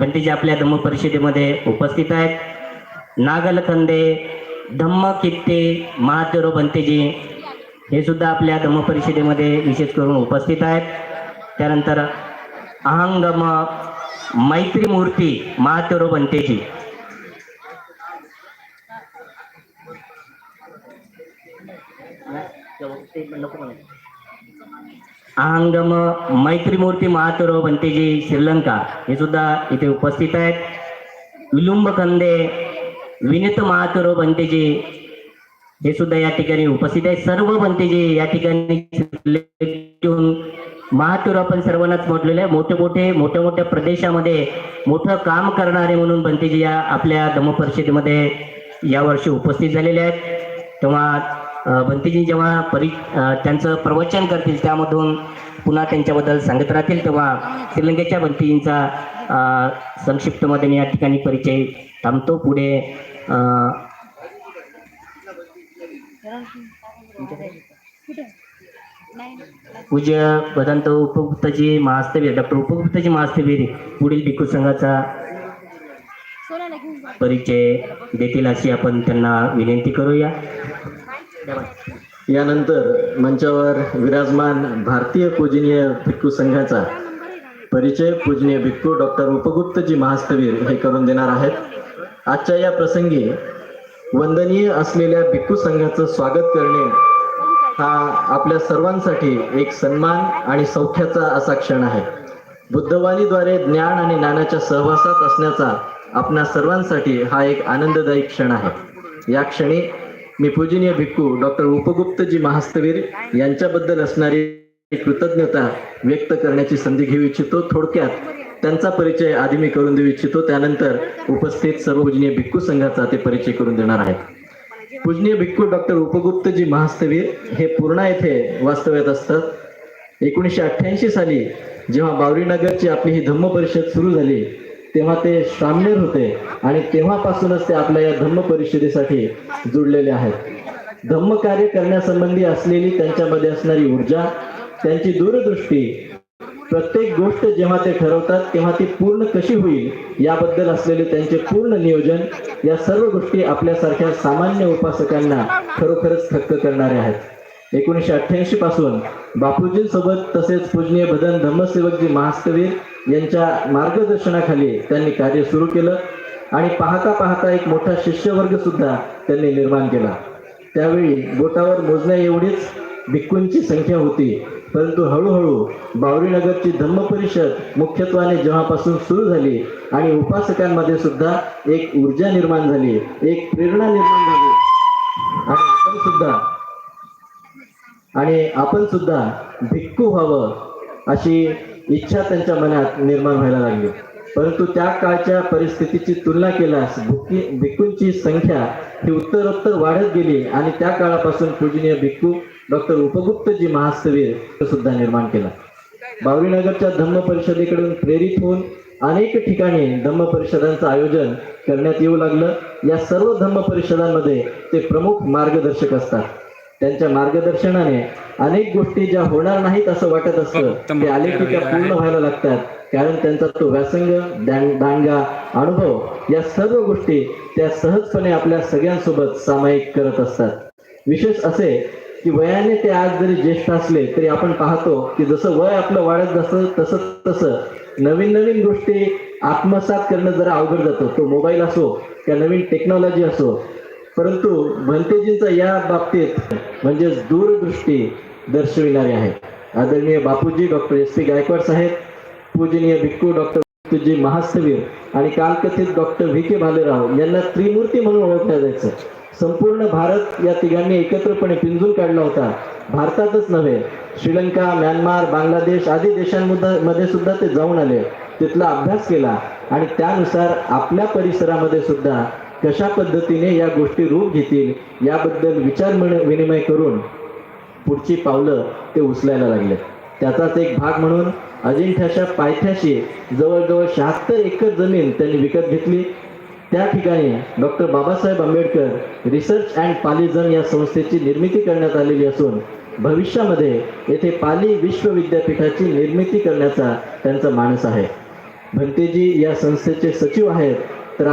भंतेजी आपल्या धम्म परिषदेमध्ये उपस्थित आहेत. नागलखंदे धम्म कित्ते महातेरो भंतेजी हे सुद्धा आपल्या धम्म परिषदेमध्ये विशेष करून उपस्थित आहेत. त्यानंतर अहंगम मैत्री मूर्ती महादेवराव भंतेजी अहंगम मैत्रीमूर्ती महातुरो बनतेजी श्रीलंका. हे सुद्धा इथे उपस्थित आहेत. विलुंब कंदे विनीत महातुरो बनतेजी हे सुद्धा या ठिकाणी उपस्थित आहेत. सर्व बनतेजी या ठिकाणी घेऊन महातुर आपण सर्वांनाच म्हटलेलं आहे मोठे मोठे मोठ्या मोठ्या प्रदेशामध्ये मोठं काम करणारे म्हणून बनतेजी या आपल्या दम परिषदेमध्ये यावर्षी उपस्थित झालेले आहेत. तेव्हा अ, जेव्हा परि त्यांचं प्रवचन करतील त्यामधून पुन्हा त्यांच्याबद्दल सांगत राहतील तेव्हा श्रीलंकेच्या भंतीजींचा संक्षिप्तमध्ये मी या ठिकाणी परिचय थांबतो. पुढे पूज्य भदंत उपगुप्ताजी महास्तवीर डॉक्टर उपगुप्ताजी महास्तवीर पुढील भिक्खू संघाचा परिचय देतील अशी आपण त्यांना विनंती करूया. यानंतर मंचावर विराजमान भारतीय पूजनीय भिक्खू संघाचा परिचय पूजनीय भिक्खू डॉक्टर उपगुप्तजी महास्तवीर हे करून देणार आहेत. आजच्या या प्रसंगी वंदनीय असलेल्या भिक्खू संघाचं स्वागत करणे हा आपल्या सर्वांसाठी एक सन्मान आणि सौख्याचा असा क्षण आहे. बुद्धवाणीद्वारे ज्ञान आणि ज्ञानाच्या सहवासात असण्याचा आपणा सर्वांसाठी हा एक आनंददायी क्षण आहे. या क्षणी मी पूजनीय भिक्खू डॉक्टर उपगुप्तजी महास्तवीर यांच्याबद्दल असणारी कृतज्ञता व्यक्त करण्याची संधी घेऊ इच्छितो. थोडक्यात त्यांचा परिचय आधी मी करून देऊ इच्छितो. त्यानंतर उपस्थित सर्व पूजनीय भिक्खू संघाचा ते परिचय करून देणार आहेत. पूजनीय भिक्खू डॉक्टर उपगुप्तजी महास्तवीर हे पूर्णा येथे वास्तव्यात असतात. एकोणीसशे अठ्ठ्याऐंशी साली जेव्हा बावरीनगरची आपली ही धम्म परिषद सुरू झाली तेव्हा ते श्रामणेर होते आणि तेव्हापासूनच ते आपल्या या धम्म परिषदेसाठी जुडलेले आहेत. धम्म कार्य करण्यासंबंधी असलेली त्यांच्यामध्ये असणारी ऊर्जा त्यांची दूरदृष्टी प्रत्येक गोष्ट जेव्हा ते ठरवतात तेव्हा ती पूर्ण कशी होईल याबद्दल असलेले त्यांचे पूर्ण नियोजन या सर्व गोष्टी आपल्यासारख्या सामान्य उपासकांना खरोखरच थक्क करणारे आहेत. एकोणीसशे अठ्ठ्याऐंशी पासून बापूजींसोबत तसेच पूजनीय भदन धम्मसेवकजी महास्तवीर यांच्या मार्गदर्शनाखाली त्यांनी कार्य सुरू केलं आणि पाहता पाहता एक मोठा शिष्यवर्ग सुद्धा त्यांनी निर्माण केला. त्यावेळी बोटावर मोजण्या एवढीच भिक्खूंची संख्या होती परंतु हळूहळू बावरीनगरची धम्म परिषद मुख्यत्वाने जेव्हापासून सुरू झाली आणि उपासकांमध्ये सुद्धा एक ऊर्जा निर्माण झाली एक प्रेरणा निर्माण झाली. आणि आपण सुद्धा आणि आपण सुद्धा भिक्खू व्हावं अशी इच्छा त्यांच्या मनात निर्माण व्हायला लागली. परंतु त्या काळच्या परिस्थितीची तुलना केल्यास भिक्की भिक्खूंची संख्या ही उत्तरोत्तर वाढत गेली आणि त्या काळापासून पूजनीय भिक्खू डॉक्टर उपगुप्तजी महास्तवीर सुद्धा निर्माण केला. बावरीनगरच्या धम्म परिषदेकडून प्रेरित होऊन अनेक ठिकाणी धम्म परिषदांचं आयोजन करण्यात येऊ लागलं. या सर्व धम्म परिषदांमध्ये ते प्रमुख मार्गदर्शक असतात. त्यांच्या मार्गदर्शनाने अनेक गोष्टी ज्या होणार नाहीत असं वाटत असतं ते आले की त्या पूर्ण व्हायला लागतात. कारण त्यांचा तो व्यासंग दां- दांडगा अनुभव या सर्व गोष्टी त्या सहजपणे आपल्या सगळ्यांसोबत सामायिक करत असतात. विशेष असे की वयाने ते आज जरी ज्येष्ठ असले तरी आपण पाहतो की जसं वय आपलं वाढत जसं तसं तसं नवीन नवीन गोष्टी आत्मसात करणं जरा अवघड जातं. तो मोबाईल असो किंवा नवीन टेक्नॉलॉजी असो परंतु भंतेजींचा या बाबतीत म्हणजे दूरदृष्टी दर्शविणारे आहे आदरणीय Bapuji doctor S P Gaikwad साहेब पूजनीय भिक्कू डॉक्टर जी महास्तवीर आणि कालकथित डॉक्टर व्ही के भालेराव यांना त्रिमूर्ती म्हणून ओळखलं जायचं. संपूर्ण भारत या तिघांनी एकत्रपणे पिंजून काढला होता. भारतातच नव्हे श्रीलंका म्यानमार बांगलादेश आदी देशांमध्ये सुद्धा ते जाऊन आले. तिथला अभ्यास केला आणि त्यानुसार आपल्या परिसरामध्ये सुद्धा कशा पद्धतीने या गोष्टी रूप घेतील याबद्दल विचार विनिमय करून पुढची पावलं ते उचलायला लागले. त्याचाच एक भाग म्हणून अजिंठ्याच्या पायथ्याशी जवळजवळ शहात्तर एकर जमीन त्यांनी विकत घेतली. त्या ठिकाणी doctor Babasaheb Ambedkar research and पालिझन या संस्थेची निर्मिती करण्यात आलेली असून भविष्यामध्ये येथे पाली विश्वविद्यापीठाची निर्मिती करण्याचा त्यांचा मानस आहे. भंतेजी या संस्थेचे सचिव आहेत